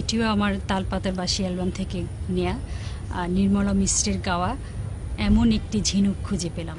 এটিও আমার তালপাতার বাসি অ্যালবাম থেকে নেয়া। নির্মলা মিশ্রের গাওয়া, এমন একটি ঝিনুক খুঁজে পেলাম।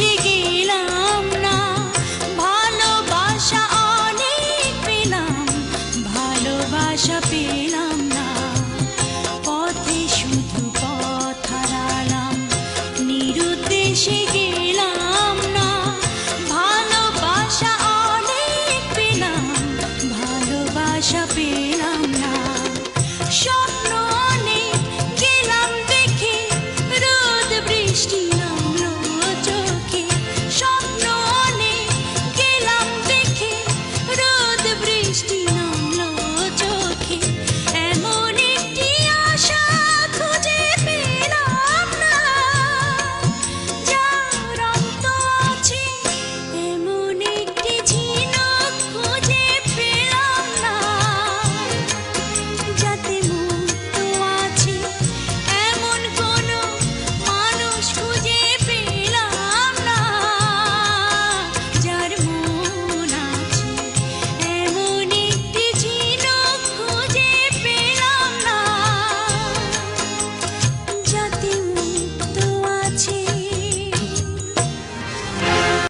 মিশে গেলাম না। ভালোবাসা পেলাম ভালোবাসা পেলাম না। পথে শুধু হারালাম নিরুদ্দেশে